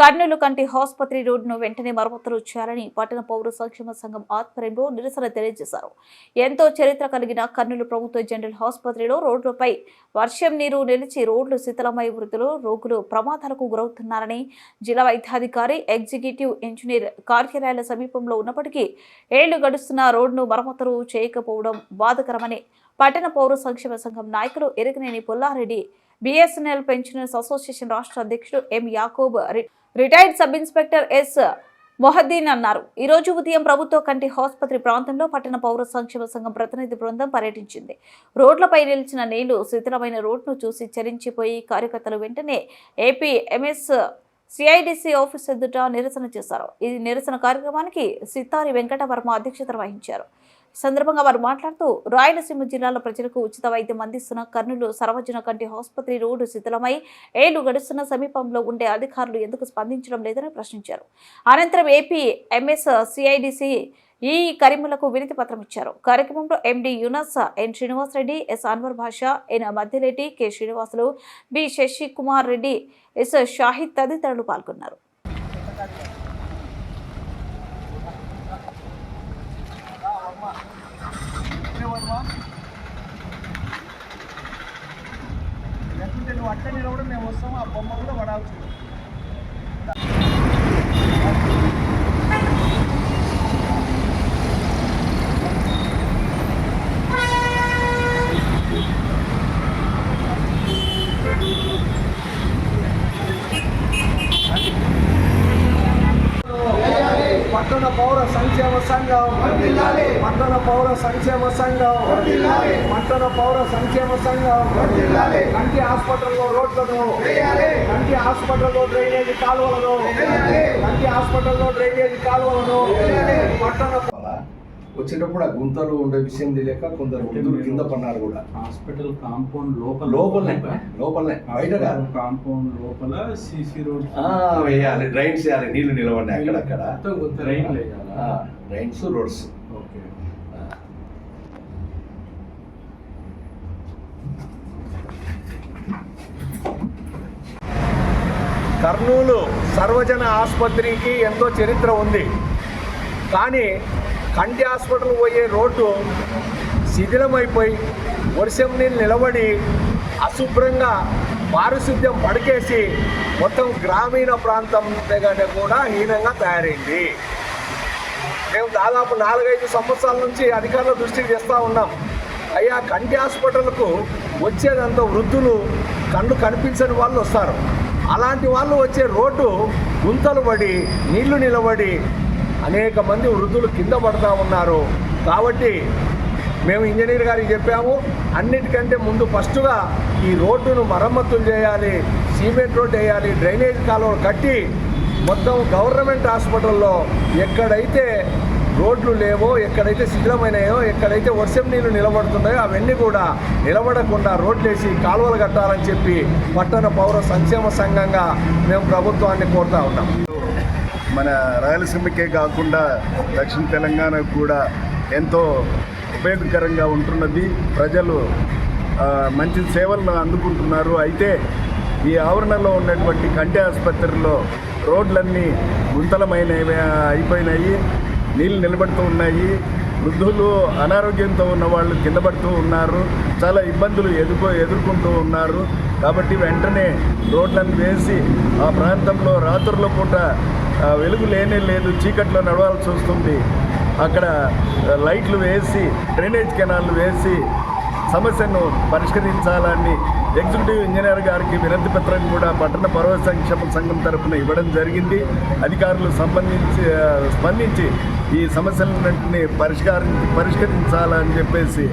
కర్నూలు కంటి ఆసుపత్రి రోడ్డును వెంటనే మరమ్మతులు చేయాలని పట్టణ పౌర సంక్షేమ సంఘం ఆధ్వర్యంలో నిరసన తెలియజేశారు. ఎంతో చరిత్ర కలిగిన కర్నూలు ప్రభుత్వ జనరల్ ఆసుపత్రిలో రోడ్లపై వర్షం నీరు నిలిచి రోడ్లు శిథిలమై వృద్ధులు రోగులు ప్రమాదాలకు గురవుతున్నారని జిల్లా వైద్యాధికారి ఎగ్జిక్యూటివ్ ఇంజనీర్ కార్యాలయాల సమీపంలో ఉన్నప్పటికీ ఏళ్ళు గడుస్తున్న రోడ్ను మరమ్మతులు చేయకపోవడం బాధకరమని పట్టణ పౌర సంక్షేమ సంఘం నాయకులు Eraganeni Pullareddy BSNL pensioners association రాష్ట్ర అధ్యక్షుడు M Yakub retired sub inspector S Mohiddin అన్నారు. ఈ రోజు ఉదయం ప్రభుత్వ కంటి ఆసుపత్రి ప్రాంతంలో పట్టణ పౌర సంక్షేమ సంఘం ప్రతినిధి బృందం పర్యటించింది. రోడ్లపై నిలిచిన నీళ్ళు శిథిలమైన రోడ్ను చూసి చరించిపోయి కార్యకర్తలు వెంటనే ఏపీ ఎంఎస్ సిఐడిసి ఆఫీస్ ఎదుట నిరసన చేశారు. ఈ నిరసన కార్యక్రమానికి సిత్తారి వెంకటవర్మ అధ్యక్షత వహించారు. సందర్భంగా వారు మాట్లాడుతూ రాయలసీమ జిల్లాలో ప్రజలకు ఉచిత వైద్యం అందిస్తున్న కర్నూలు సర్వజన కంటి ఆసుపత్రి రోడ్డు శిథిలమై ఏళ్ళు గడుస్తున్న సమీపంలో ఉండే అధికారులు ఎందుకు స్పందించడం లేదని ప్రశ్నించారు. అనంతరం ఏపీ ఎంఎస్ సిఐడిసి ఈ కరీములకు వినతి పత్రం ఇచ్చారు. కార్యక్రమంలో MD Yunus N Srinivasareddy S Anwar Basha N Madhyareddy K Srinivasulu B Sasi Kumar Reddy S Shahid తదితరులు పాల్గొన్నారు. లేకుంటే నువ్వు అట్లే నిలవడం మేము వస్తాము ఆ బొమ్మ కూడా పడాల్సింది ఉంది. పట్టణ పౌర సంక్షేమ సంఘం. పట్టణ పౌర సంక్షేమ సంఘం. పట్టణ పౌర సంక్షేమ సంఘం. కంటి హాస్పిటల్లో రోడ్లను. కంటి హాస్పిటల్లో డ్రైనేజీ కాలువలను. కంటి హాస్పిటల్లో డ్రైనేజీ కాలువలను. పట్టణ వచ్చేటప్పుడు ఆ గుంతలు ఉండే విషయం తెలియక కొందరు వృద్ధులు కింద పన్నారు కూడా. హాస్పిటల్ కాంపౌండ్ లోపల లోపలనే లోపలనే బయట కాంపౌండ్ లోపల సీసీ రోడ్ ఆ, వేయాలి డ్రైన్స్ వేయాలి నీళ్ళు నిలబడినాయి అక్కడక్కడ ట్రైన్ వేయాలా డ్రైన్స్ రోడ్స్. ఓకే. కర్నూలు సర్వజన ఆసుపత్రికి ఎంతో చరిత్ర ఉంది. కానీ కంటి హాస్పిటల్ పోయే రోడ్డు శిథిలమైపోయి వర్షం నీళ్ళు నిలబడి అశుభ్రంగా పారిశుద్ధ్యం పడికేసి మొత్తం గ్రామీణ ప్రాంతం దగ్గర కూడా హీనంగా తయారైంది. మేము దాదాపు నాలుగైదు సంవత్సరాల నుంచి అధికారుల దృష్టికి తెస్తూ ఉన్నాం. అయ్యా కంటి హాస్పిటల్కు వచ్చేదంత వృద్ధులు కళ్ళు కనిపించని వాళ్ళు వస్తారు. అలాంటి వాళ్ళు వచ్చే రోడ్డు గుంతలు పడి నీళ్ళు నిలబడి అనేక మంది వృద్ధులు కింద పడతా ఉన్నారు. కాబట్టి మేము ఇంజనీర్ గారికి చెప్పాము అన్నిటికంటే ముందు ఫస్ట్గా ఈ రోడ్డును మరమ్మతులు చేయాలి సిమెంట్ రోడ్ వేయాలి డ్రైనేజ్ కాలువలు కట్టి మొత్తం గవర్నమెంట్ హాస్పిటల్లో ఎక్కడైతే రోడ్లు లేవో ఎక్కడైతే శిథిలమైనాయో ఎక్కడైతే వర్షం నీళ్ళు నిలబడుతున్నాయో అవన్నీ కూడా నిలబడకుండా రోడ్లేసి కాలువలు కట్టాలని చెప్పి పట్టణ పౌర సంక్షేమ సంఘంగా మేము ప్రభుత్వాన్ని కోరుతా ఉన్నాం. మన రాయలసీమకే కాకుండా దక్షిణ తెలంగాణకు కూడా ఎంతో ఉపయోగకరంగా ఉంటున్నది. ప్రజలు మంచి సేవలను అందుకుంటున్నారు. అయితే ఈ ఆవరణలో ఉన్నటువంటి కంటి ఆసుపత్రిలో రోడ్లన్నీ గుంతలమైన అయిపోయినాయి నీళ్ళు నిలబడుతూ ఉన్నాయి. వృద్ధులు అనారోగ్యంతో ఉన్న వాళ్ళు కింద పడుతూ ఉన్నారు. చాలా ఇబ్బందులు ఎదుర్కొ ఎదుర్కొంటూ ఉన్నారు. కాబట్టి వెంటనే రోడ్లను వేసి ఆ ప్రాంతంలో రాత్రుల పూట వెలుగు లేనే లేదు చీకట్లో నడవాల్సి వస్తుంది. అక్కడ లైట్లు వేసి డ్రైనేజ్ కెనాల్లు వేసి సమస్యను పరిష్కరించాలని ఎగ్జిక్యూటివ్ ఇంజనీర్ గారికి వినతి పత్రం కూడా పట్టణ పర్వ సంక్షేమ సంఘం తరపున ఇవ్వడం జరిగింది. అధికారులు సంబంధించి స్పందించి ఈ సమస్యలన్నింటినీ పరిష్కారం పరిష్కరించాలని చెప్పేసి